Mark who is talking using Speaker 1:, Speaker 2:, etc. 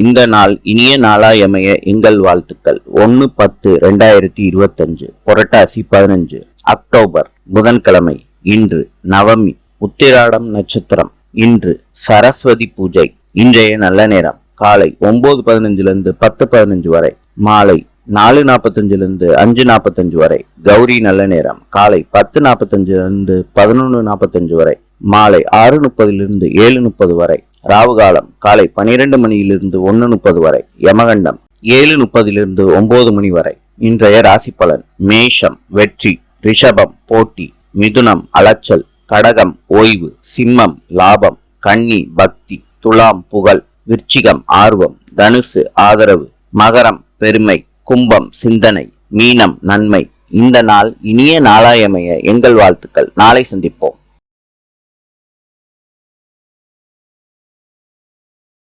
Speaker 1: இந்த நாள் இனிய நாளாயமைய எங்கள் வாழ்த்துக்கள். ஒன்று பத்து ரெண்டாயிரத்தி இருபத்தஞ்சு புரட்டாசி பதினஞ்சு அக்டோபர் புதன்கிழமை இன்று நவமி உத்திராடம் நட்சத்திரம் இன்று சரஸ்வதி பூஜை இன்றைய நல்ல நேரம் காலை ஒன்பது பதினஞ்சுல இருந்து பத்து பதினஞ்சு வரை மாலை நாலு நாற்பத்தஞ்சுல இருந்து அஞ்சு நாற்பத்தஞ்சு வரை கௌரி நல்ல நேரம் காலை பத்து நாற்பத்தஞ்சுல இருந்து பதினொன்று நாற்பத்தஞ்சு வரை மாலை ஆறு முப்பதிலிருந்து ஏழு முப்பது வரை ராவு காலம் காலை பனிரெண்டு மணியிலிருந்து ஒன்று முப்பது வரை யமகண்டம் ஏழு முப்பதிலிருந்து ஒன்பது மணி வரை. இன்றைய ராசி பலன் மேஷம் வெற்றி ரிஷபம் போட்டி மிதுனம் அலைச்சல் கடகம் ஓய்வு சிம்மம் லாபம் கன்னி பக்தி துலாம் புகழ் விருச்சிகம் ஆர்வம் தனுசு ஆதரவு மகரம் பெருமை கும்பம் சிந்தனை மீனம் நன்மை. இந்த நாள் இனிய நாளாயமைய எங்கள் வாழ்த்துக்கள். நாளை சந்திப்போம்.